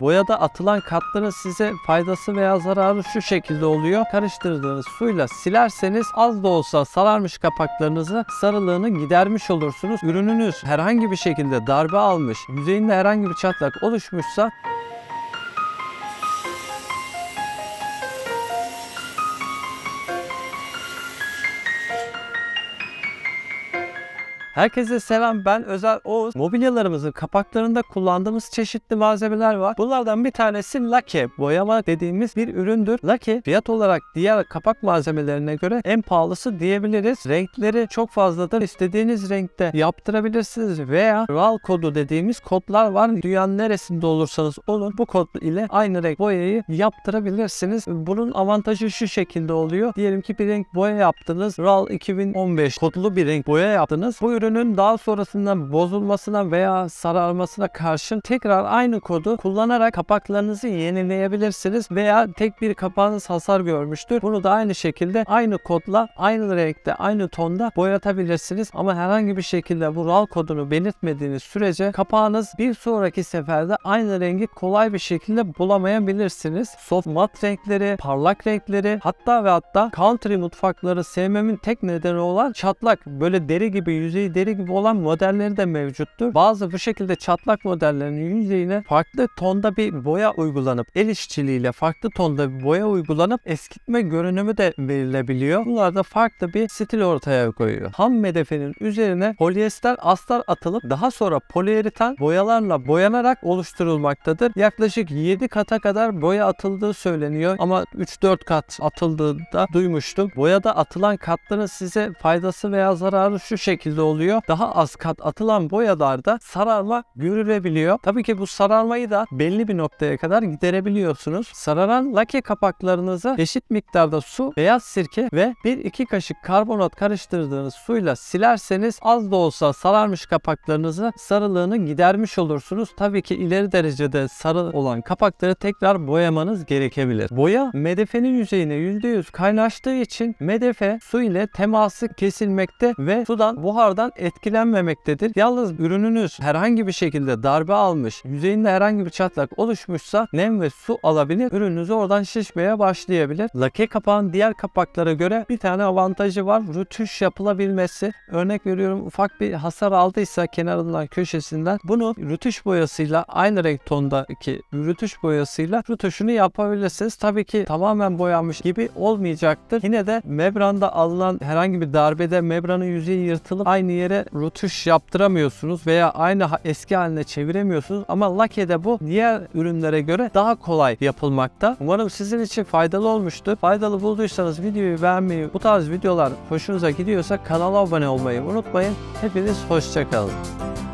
Boyada atılan katların size faydası veya zararı şu şekilde oluyor. Karıştırdığınız suyla silerseniz az da olsa sararmış kapaklarınızı sarılığını gidermiş olursunuz. Ürününüz herhangi bir şekilde darbe almış, yüzeyinde herhangi bir çatlak oluşmuşsa Herkese selam ben Özel Oğuz. Mobilyalarımızın kapaklarında kullandığımız çeşitli malzemeler var. Bunlardan bir tanesi lake boyama dediğimiz bir üründür. Lake fiyat olarak diğer kapak malzemelerine göre en pahalısı diyebiliriz. Renkleri çok fazladır. İstediğiniz renkte yaptırabilirsiniz veya RAL kodu dediğimiz kodlar var. Dünyanın neresinde olursanız olun bu kod ile aynı renk boyayı yaptırabilirsiniz. Bunun avantajı şu şekilde oluyor. Diyelim ki bir renk boya yaptınız. RAL 2015 kodlu bir renk boya yaptınız. Bu ürünün daha sonrasında bozulmasına veya sararmasına karşın tekrar aynı kodu kullanarak kapaklarınızı yenileyebilirsiniz veya tek bir kapağınız hasar görmüştür. Bunu da aynı şekilde aynı kodla aynı renkte aynı tonda boyatabilirsiniz ama herhangi bir şekilde bu RAL kodunu belirtmediğiniz sürece kapağınız bir sonraki seferde aynı rengi kolay bir şekilde bulamayabilirsiniz. Soft mat renkleri, parlak renkleri hatta ve hatta country mutfakları sevmemin tek nedeni olan çatlak böyle deri gibi yüzeyi deri gibi olan modelleri de mevcuttur. Bazı bu şekilde çatlak modellerinin yüzeyine farklı tonda bir boya uygulanıp el işçiliğiyle farklı tonda bir boya uygulanıp eskitme görünümü de verilebiliyor. Bunlar da farklı bir stil ortaya koyuyor. Ham medefenin üzerine polyester astar atılıp daha sonra poliüretan boyalarla boyanarak oluşturulmaktadır. Yaklaşık 7 kata kadar boya atıldığı söyleniyor ama 3-4 kat atıldığı da duymuştum. Boyada atılan katların size faydası veya zararı şu şekilde oluyor. Daha az kat atılan boyalarda sararma görülebiliyor. Tabii ki bu sararmayı da belli bir noktaya kadar giderebiliyorsunuz. Sararan lake kapaklarınızı eşit miktarda su, beyaz sirke ve 1-2 kaşık karbonat karıştırdığınız suyla silerseniz az da olsa sararmış kapaklarınızı sarılığını gidermiş olursunuz. Tabii ki ileri derecede sarı olan kapakları tekrar boyamanız gerekebilir. Boya medefenin yüzeyine %100 kaynaştığı için medefe su ile teması kesilmekte ve sudan buhardan etkilenmemektedir. Yalnız ürününüz herhangi bir şekilde darbe almış, yüzeyinde herhangi bir çatlak oluşmuşsa nem ve su alabilir. Ürününüz oradan şişmeye başlayabilir. Lake kapağın diğer kapaklara göre bir tane avantajı var. Rütüş yapılabilmesi. Örnek veriyorum ufak bir hasar aldıysa kenarından köşesinden bunu rütüş boyasıyla aynı renk tondaki rütüş boyasıyla rütuşunu yapabilirsiniz. Tabii ki tamamen boyanmış gibi olmayacaktır. Yine de membranda alınan herhangi bir darbede membranın yüzeyi yırtılıp aynı yere rütuş yaptıramıyorsunuz veya aynı eski haline çeviremiyorsunuz ama Lake'de bu diğer ürünlere göre daha kolay yapılmakta. Umarım sizin için faydalı olmuştur. Faydalı bulduysanız videoyu beğenmeyi, bu tarz videolar hoşunuza gidiyorsa kanala abone olmayı unutmayın. Hepiniz hoşçakalın.